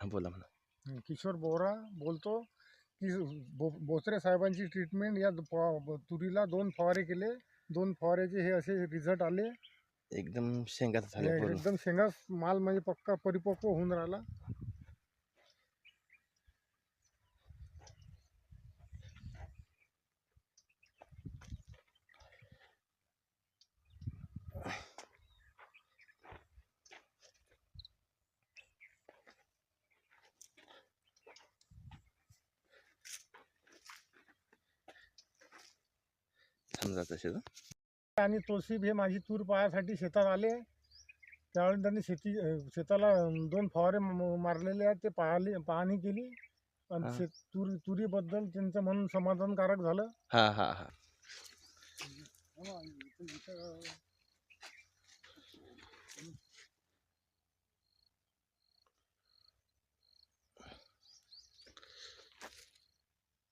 बोला म्हणा किशोर बोरा बोलतो की बो बोचरे साहेबांची ट्रीटमेंट या तुरीला दोन फवारे केले. दोन फवाऱ्याचे हे असे रिझल्ट आले. एकदम झाले पूर्ण. एकदम शेंगास माल म्हणजे पक्का परिपक्व होऊन राहिला. समजा तसे आणि तोसीब हे माझी तूर पायासाठी शेतात आले. त्यावेळी त्यांनी शेती शेताला दोन फवारे मारलेले आहेत. ते पाहले पाहणी केली. आणि शेत तुरी तुरीबद्दल त्यांचं म्हणून समाधानकारक झालं. हा हा हा.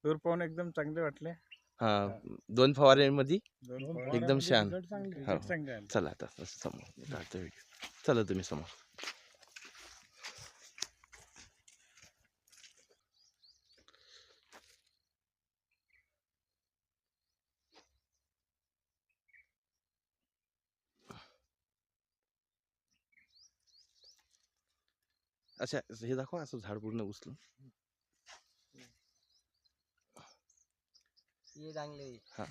तूर पाहून एकदम चांगले वाटले. हा दोन फवाऱ्यांमध्ये दोन दोन फवारे एकदम फवाऱ्यामध्ये शांत. result चांगले. हो. चांगले आले चला आता असं समोर काढतो व्हिडिओ चला तुम्ही समोर अच्छा हे दाखवा असं झाड पूर्ण उचलून हे चांगले हा.